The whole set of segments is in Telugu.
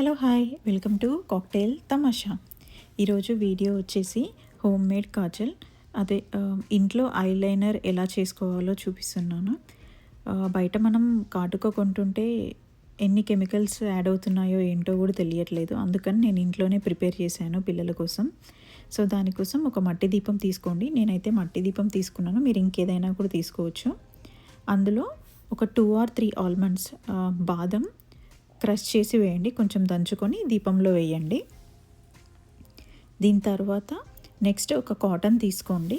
Hello hi welcome to cocktail Tamasha. ఈరోజు వీడియో వచ్చేసి హోమ్ మేడ్ కాజల్. అదే ఇంట్లో ఐలైనర్ ఎలా చేసుకోవాలో చూపిస్తున్నాను. బయట మనం కాటుక కొంటుంటే ఎన్ని కెమికల్స్ యాడ్ అవుతున్నాయో ఏంటో కూడా తెలియట్లేదు. అందుకని నేను ఇంట్లోనే ప్రిపేర్ చేశాను పిల్లల కోసం. సో దానికోసం ఒక మట్టి దీపం తీసుకోండి. నేనైతే మట్టి దీపం తీసుకున్నాను. మీరు ఇంకేదైనా కూడా తీసుకోవచ్చు. అందులో ఒక టూ ఆర్ త్రీ ఆల్మండ్స్ బాదం క్రష్ చేసి వేయండి. కొంచెం దంచుకొని దీపంలో వేయండి. దీని తర్వాత నెక్స్ట్ ఒక కాటన్ తీసుకోండి.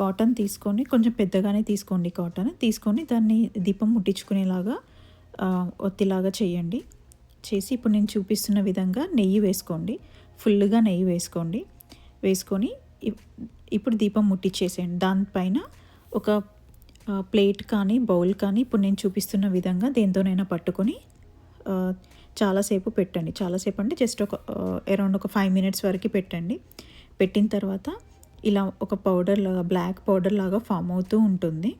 కాటన్ తీసుకొని కొంచెం పెద్దగానే తీసుకోండి కాటన్. తీసుకొని దాన్ని దీపం ముట్టించుకునేలాగా ఒత్తిలాగా చేయండి. చేసి ఇప్పుడు నేను చూపిస్తున్న విధంగా నెయ్యి వేసుకోండి. ఫుల్గా నెయ్యి వేసుకోండి. వేసుకొని ఇప్పుడు దీపం ముట్టించేసేయండి దానిపైన ఒక ప్లేట్ కానీ బౌల్ కానీ ఇప్పుడు నేను చూపిస్తున్న విధంగా దేంతోనైనా పట్టుకొని చాలాసేపు పెట్టండి. చాలాసేపు అంటే జస్ట్ ఒక అరౌండ్ ఒక ఫైవ్ మినిట్స్ వరకు పెట్టండి. పెట్టిన తర్వాత ఇలా ఒక పౌడర్ లాగా బ్లాక్ పౌడర్ లాగా ఫామ్ అవుతూ ఉంటుంది.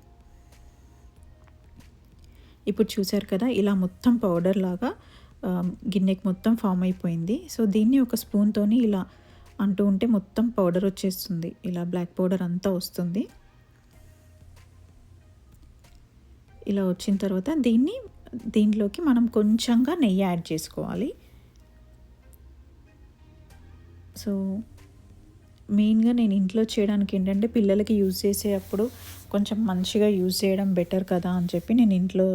ఇప్పుడు చూసారు కదా ఇలా మొత్తం పౌడర్ లాగా గిన్నెకి మొత్తం ఫామ్ అయిపోయింది. సో దీన్ని ఒక స్పూన్తోని ఇలా అంటూ ఉంటే మొత్తం పౌడర్ వచ్చేస్తుంది. ఇలా బ్లాక్ పౌడర్ అంతా వస్తుంది. ఇలా వచ్చిన తర్వాత దీన్ని దీంట్లోకి మనం కొంచెంగా నెయ్యి యాడ్ చేసుకోవాలి. సో మెయిన్గా నేను ఇంట్లో చేయడానికి ఏంటంటే పిల్లలకి యూజ్ చేసేటప్పుడు కొంచెం మంచిగా యూజ్ చేయడం బెటర్ కదా అని చెప్పి నేను ఇంట్లో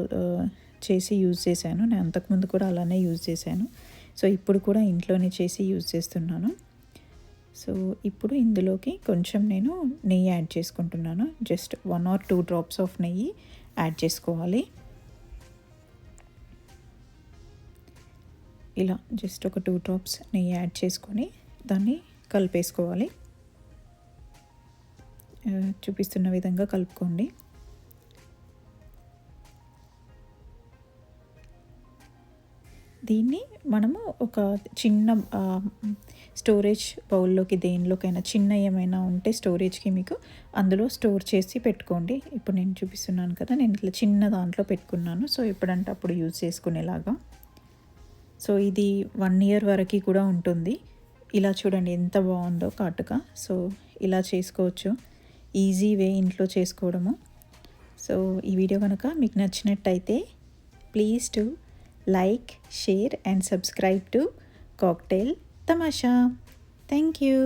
చేసి యూజ్ చేశాను. నేను అంతకుముందు కూడా అలానే యూజ్ చేశాను. సో ఇప్పుడు కూడా ఇంట్లోనే చేసి యూజ్ చేస్తున్నాను. సో ఇప్పుడు ఇందులోకి కొంచెం నేను నెయ్యి యాడ్ చేసుకుంటున్నాను. Just one or two drops of నెయ్యి యాడ్ చేసుకోవాలి. ఇలా జస్ట్ ఒక టూ డ్రాప్స్ నెయ్యి యాడ్ చేసుకొని దాన్ని కలిపేసుకోవాలి. చూపిస్తున్న విధంగా కలుపుకోండి. దీన్ని మనము ఒక చిన్న స్టోరేజ్ బౌల్లోకి దేనిలోకైనా చిన్న ఏమైనా ఉంటే స్టోరేజ్కి మీకు అందులో స్టోర్ చేసి పెట్టుకోండి. ఇప్పుడు నేను చూపిస్తున్నాను కదా నేను ఇట్లా చిన్న దాంట్లో పెట్టుకున్నాను. సో ఎప్పుడంటే అప్పుడు యూజ్ చేసుకునేలాగా. సో ఇది వన్ ఇయర్ వరకు కూడా ఉంటుంది. ఇలా చూడండి ఎంత బాగుందో కాటుక. సో ఇలా చేసుకోవచ్చు. ఈజీ వే ఇంట్లో చేసుకోవడము. సో ఈ వీడియో కనుక మీకు నచ్చినట్టయితే please to like share and subscribe to Cocktail Tamasha thank you